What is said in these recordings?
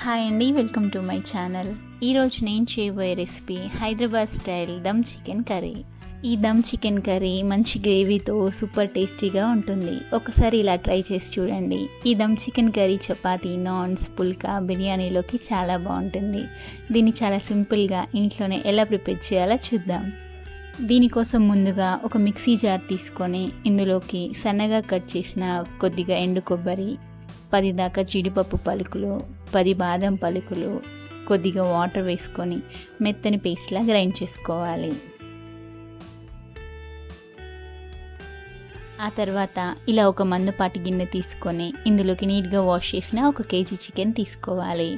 Hi అండి welcome to my channel ఈరోజు నేను చేయబోయే recipe Hyderabad style dum chicken curry. ఈ దమ్ చికెన్ కర్రీ మంచి గ్రేవీతో సూపర్ టేస్టీగా ఉంటుంది. ఒకసారి ఇలా ట్రై చేసి చూడండి. ఈ దమ్ చికెన్ కర్రీ చపాతీ నాన్స్ పుల్కా బిర్యానీలోకి చాలా బాగుంటుంది. దీన్ని చాలా సింపుల్గా ఇంట్లోనే ఎలా ప్రిపేర్ చేయాలో చూద్దాం. దీనికోసం ముందుగా ఒక మిక్సీ జార్ తీసుకొని ఇందులోకి సన్నగా కట్ చేసిన కొద్దిగా ఎండు కొబ్బరి పది దాకా జీడిపప్పు పలుకులు పది బాదం పలుకులు కొద్దిగా వాటర్ వేసుకొని మెత్తని పేస్ట్లా గ్రైండ్ చేసుకోవాలి. ఆ తర్వాత ఇలా ఒక మందుపాటి గిన్నె తీసుకొని ఇందులోకి నీట్గా వాష్ చేసిన ఒక కేజీ చికెన్ తీసుకోవాలి.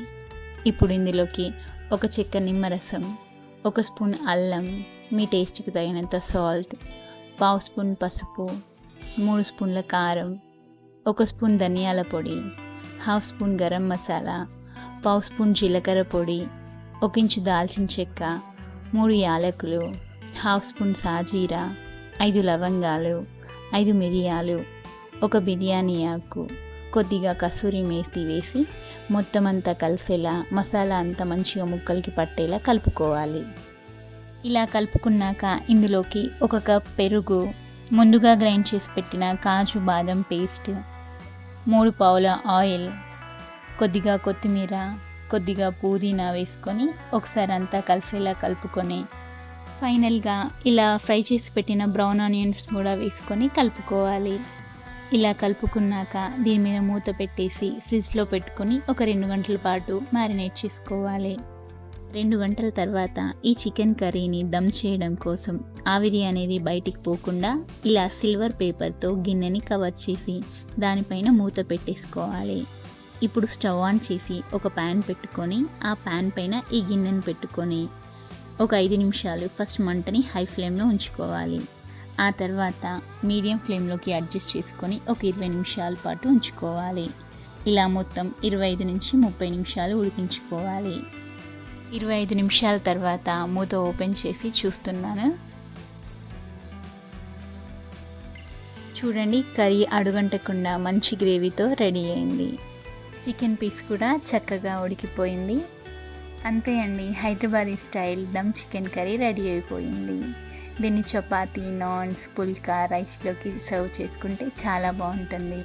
ఇప్పుడు ఇందులోకి ఒక చెక్క నిమ్మరసం ఒక స్పూన్ అల్లం మీ టేస్ట్కి తగినంత సాల్ట్ పావు స్పూన్ పసుపు మూడు స్పూన్ల కారం ఒక స్పూన్ ధనియాల పొడి హాఫ్ స్పూన్ గరం మసాలా పావు స్పూన్ జీలకర్ర పొడి ఒక ఇంచు దాల్చిన చెక్క మూడు యాలకులు హాఫ్ స్పూన్ సాజీరా ఐదు లవంగాలు ఐదు మిరియాలు ఒక బిర్యానీ ఆకు కొద్దిగా కసూరి మేస్తి వేసి మొత్తం అంతా కలిసేలా మసాలా అంతా మంచిగా ముక్కలకి పట్టేలా కలుపుకోవాలి. ఇలా కలుపుకున్నాక ఇందులోకి ఒక కప్ పెరుగు ముందుగా గ్రైండ్ చేసి పెట్టిన కాజు బాదం పేస్ట్ మూడు పావుల ఆయిల్ కొద్దిగా కొత్తిమీర కొద్దిగా పుదీనా వేసుకొని ఒకసారి అంతా కలిసేలా కలుపుకొని ఫైనల్గా ఇలా ఫ్రై చేసి పెట్టిన బ్రౌన్ ఆనియన్స్ కూడా వేసుకొని కలుపుకోవాలి. ఇలా కలుపుకున్నాక దీని మీద మూత పెట్టేసి ఫ్రిడ్జ్లో పెట్టుకొని ఒక రెండు గంటల పాటు మ్యారినేట్ చేసుకోవాలి. రెండు గంటల తర్వాత ఈ చికెన్ కర్రీని దమ్ చేయడం కోసం ఆవిరి అనేది బయటికి పోకుండా ఇలా సిల్వర్ పేపర్తో గిన్నెని కవర్ చేసి దానిపైన మూత పెట్టేసుకోవాలి. ఇప్పుడు స్టవ్ ఆన్ చేసి ఒక ప్యాన్ పెట్టుకొని ఆ ప్యాన్ పైన ఈ గిన్నెని పెట్టుకొని ఒక ఐదు నిమిషాలు ఫస్ట్ మంటని హై ఫ్లేమ్లో ఉంచుకోవాలి. ఆ తర్వాత మీడియం ఫ్లేమ్లోకి అడ్జస్ట్ చేసుకొని ఒక ఇరవై నిమిషాల పాటు ఉంచుకోవాలి. ఇలా మొత్తం ఇరవై ఐదు నుంచి ముప్పై నిమిషాలు ఉడికించుకోవాలి. ఇరవై ఐదు నిమిషాల తర్వాత మూత ఓపెన్ చేసి చూస్తున్నాను. చూడండి కర్రీ అడుగంటకుండా మంచి గ్రేవీతో రెడీ అయింది. చికెన్ పీస్ కూడా చక్కగా ఉడికిపోయింది. అంతే అండి Hyderabadi style dum chicken curry ready అయిపోయింది. దీన్ని చపాతీ నాన్స్ పుల్కా రైస్లోకి సర్వ్ చేసుకుంటే చాలా బాగుంటుంది.